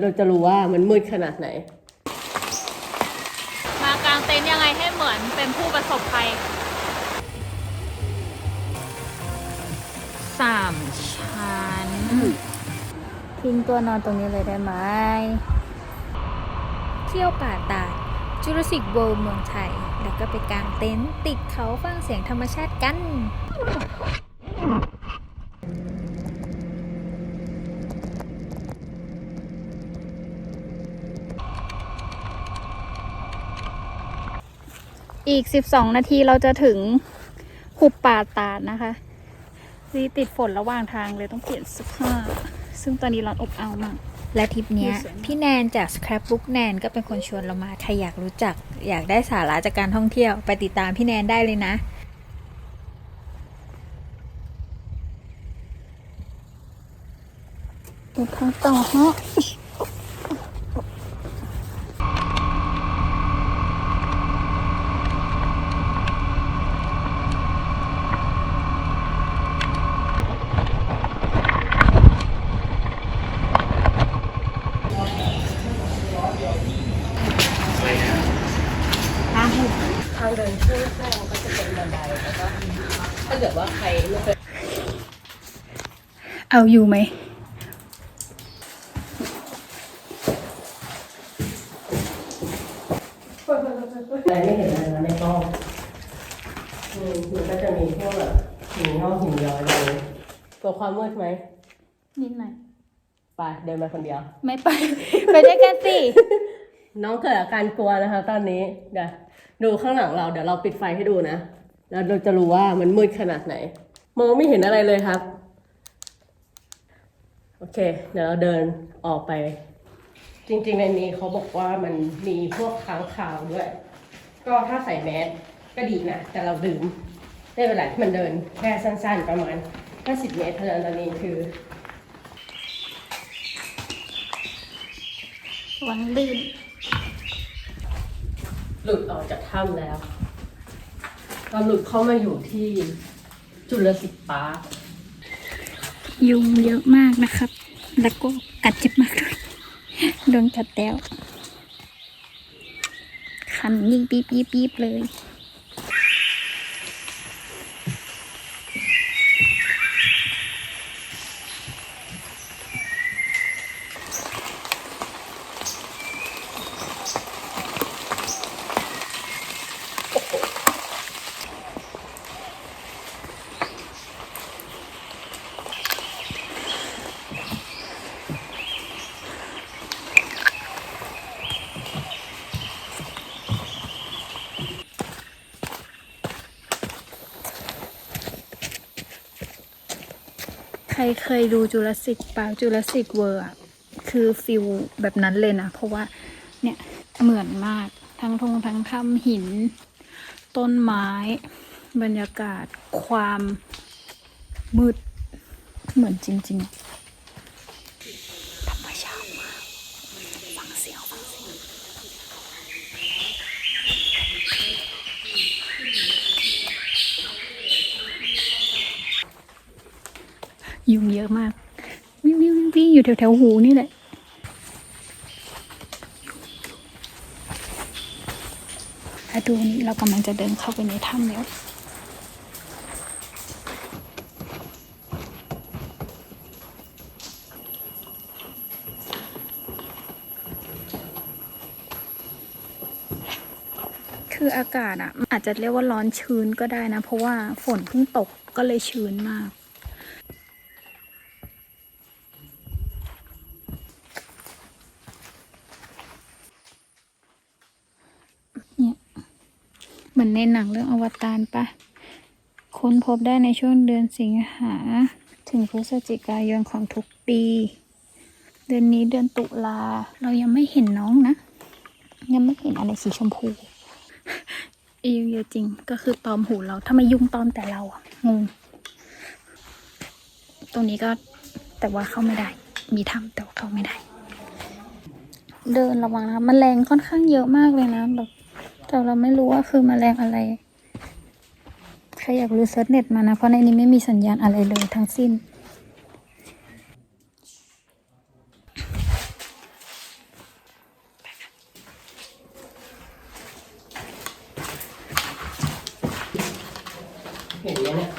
เราจะรู้ว่ามันมืดขนาดไหน มากางเต็นท์ยังไงให้เหมือนเป็นผู้ประสบภัยสามชั้นทิ้งตัวนอนตรงนี้เลยได้ไหม เที่ยวป่าตาดจูราสสิกเวิลด์เมืองไทย แล้วก็ไปกางเต็นท์ติดเขาฟังเสียงธรรมชาติกัน อีก12นาทีเราจะถึงหุบป่าตาดนะคะซีติดฝนระหว่างทางเลยต้องเปลี่ยนเสื้อผ้า ซึ่งตอนนี้ร้อนอบอ้าวมากและทริปเนี้ยสวยมากพี่แนนจาก Scrapbook แนนก็เป็นคนชวนเรามา ใครอยากรู้จัก อยากได้สาระจากการท่องเที่ยว ไปติดตามพี่แนนได้เลยนะเดินทางต่อฮะ ทาง เดินช่วงแรกมันก็จะเป็นบันไดแล้วก็ถ้าเกิดว่าใครไม่เคยเอาอยู่ไหมอะไรไม่เห็นอะไรนะในกล้องอืมมันก็จะมีพวกแบบหินงอกหินย้อยอะไรตัวความมืดไหมนิดหน่อย ไปเดินมาคนเดียว ไม่ไป ไปด้วยกันสิ น้องเกิดอาการกลัวนะคะตอนนี้เดี๋ยว ดูข้างหลังเราเดี๋ยวเราปิดไฟให้ดูนะแล้วเราจะรู้ว่ามันมืดขนาดไหน มองไม่เห็นอะไรเลยครับ โอเค เดี๋ยวเราเดินออกไป จริงๆในนี้เขาบอกว่ามันมีพวกค้างคาวด้วย ก็ถ้าใส่แมสก็ดีนะ แต่เราดื่มไม่เป็นไรมันเดินแค่สั้นๆประมาณ 50 เมตรเท่านั้นตอนนี้คือหวังลื่น หลุดออกจากถ้ำแล้วเราหลุดเข้ามาอยู่ที่จุลศิลปาร์คยุงเยอะมากนะครับ แล้วก็กัดเจ็บมาด้วยโดนกัดแล้วคันยิ่งปี๊บปี๊บปี๊บเลย รเคยดูจูราสสิกปาร์คจูราสสิกเวิร์อะคือฟิลแบบนั้นเลยนะ เพราะว่าเนี่ยเหมือนมากทั้งทงทั้งถ้ำหิน ต้นไม้ บรรยากาศความมืดเหมือนจริง ๆธรรมชาติมากฟังเสียงฟังเสียง ยุงเยอะมากวิ่งวิ่งวิ่งวิ่งอยู่แถวแถวหูนี่แหละอะดูนี่เรากำลังจะเดินเข้าไปในถ้ำแล้ว คืออากาศอะ อาจจะเรียกว่าร้อนชื้นก็ได้นะ เพราะว่าฝนเพิ่งตกก็เลยชื้นมาก เหมือนในหนังเรื่องอวตารปะ ค้นพบได้ในช่วงเดือนสิงหา ถึงพฤศจิกายนของทุกปี เดือนนี้เดือนตุลา เรายังไม่เห็นน้องนะ ยังไม่เห็นอะไรสีชมพูอียเยอะจริง ก็คือตอมหูเราถ้าไม่ยุ่งตอมแต่เราอะงง ตรงนี้ก็แต่ว่าเข้าไม่ได้ มีถ้ำแต่ว่าเข้าไม่ได้ เดินระวังนะคะแมลงค่อนข้างเยอะมากเลยนะแบบ แต่เราไม่รู้ว่าคือมแมลงอะไร ใครอยากรู้เซิร์ชเน็ตมานะ เพราะในนี้ไม่มีสัญญาณอะไรเลยทั้งสิ้น เห็นไหมเนี่ย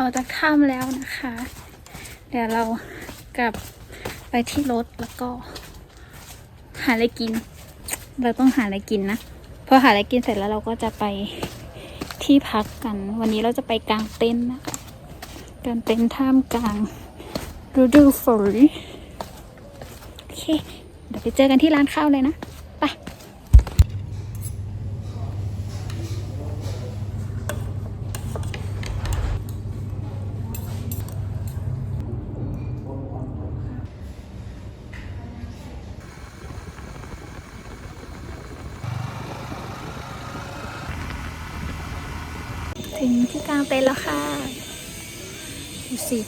ออกจากถ้ำแล้วนะคะ เดี๋ยวเรากลับไปที่รถแล้วก็ หาอะไรกิน เราต้องหาอะไรกินนะพอหาอะไรกินเสร็จแล้วเราก็จะไปที่พักกัน วันนี้เราจะไปกางเต็นท์นะคะกางเต็นท์ท่ามกลางฤดูฝนโอเค เดี๋ยวไปเจอกันที่ร้านข้าวเลยนะ ไป ถึงที่กลางเต็นท์แล้วค่ะดูสิ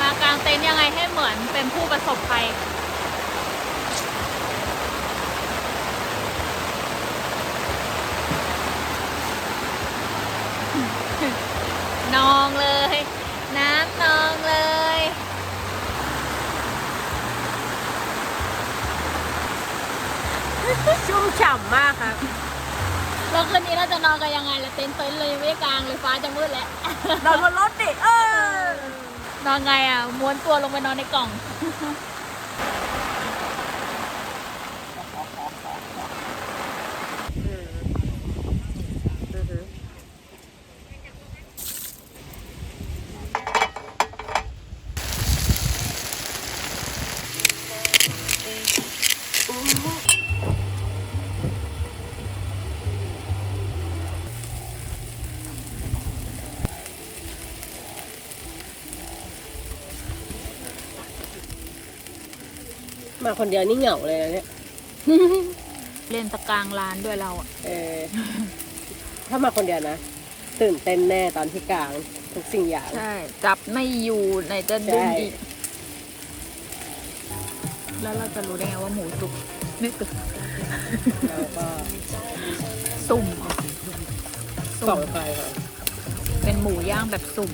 มากางเต็นท์ยังไงให้เหมือนเป็นผู้ประสบภัย นองเลย น้ำนองเลย ชุ่มฉ่ำมากครับ แล้วคืนนี้เราจะนอนกันยังไงล่ะเต็นท์เต็นท์เลยยังไม่ได้กางเลยฟ้าจะมืดแล้ว นอนบนรถดิเออนอนไงอะม้วนตัวลงไปนอนในกล่อง มาคนเดียวนี่เหงาเลยนะเนี่ย เล่นตะกลางลานด้วยเราอะเออ ถ้ามาคนเดียวนะ ตื่นเต้นแน่ตอนที่กลาง ทุกสิ่งอย่าง ใช่ จับไม่อยู่ไหนจะดึงใช่อีก แล้วเราจะรู้ได้ไงว่าหมูสุกนึกถึงแล้วก็สุ่มเหรอส่องไฟก่อนเป็นหมูย่างแบบสุ่ม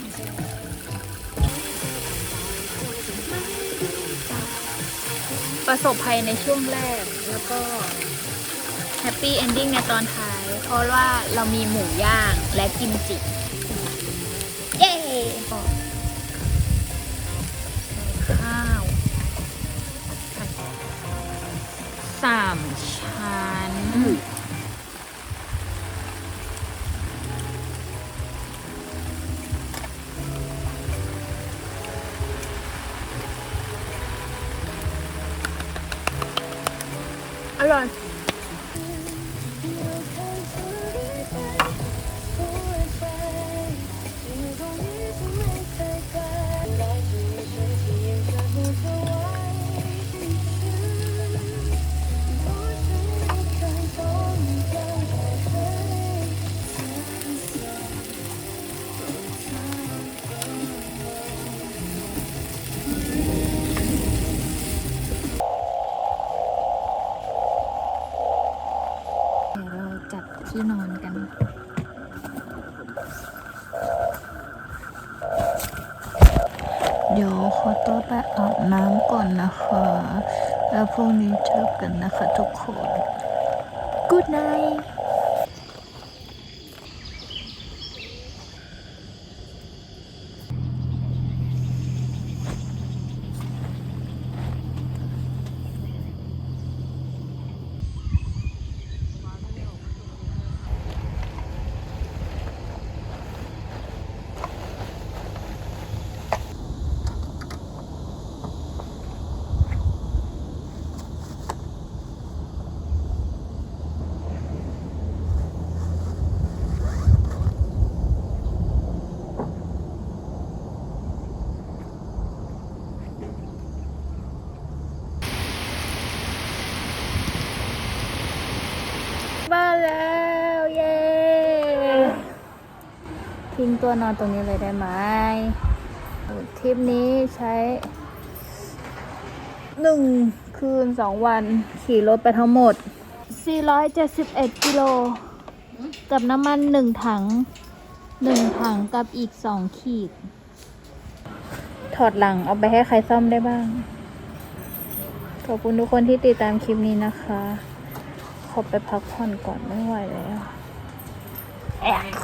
ประสบภัยในช่วงแรก แล้วก็แฮปปี้เอนดิ้งในตอนท้าย เพราะว่าเรามีหมูย่างและกิมจิ เย้ข้าวสามชั้น ไปอาบน้ำก่อนนะคะ แล้วพรุ่งนี้เจอกันนะคะทุกคน Good night ทิ้งตัวนอนตรงนี้เลยได้ไหมทริปนี้ใช้หนึ่งคืนสองวัน ขี่รถไปทั้งหมด 471 กิโล กับน้ำมันหนึ่งถังหนึ่งถังกับอีกสองขีด ถอดหลังเอาไปให้ใครซ่อมได้บ้าง ขอบคุณทุกคนที่ติดตามคลิปนี้นะคะ ขอไปพักผ่อนก่อนไม่ไหวแล้วแอก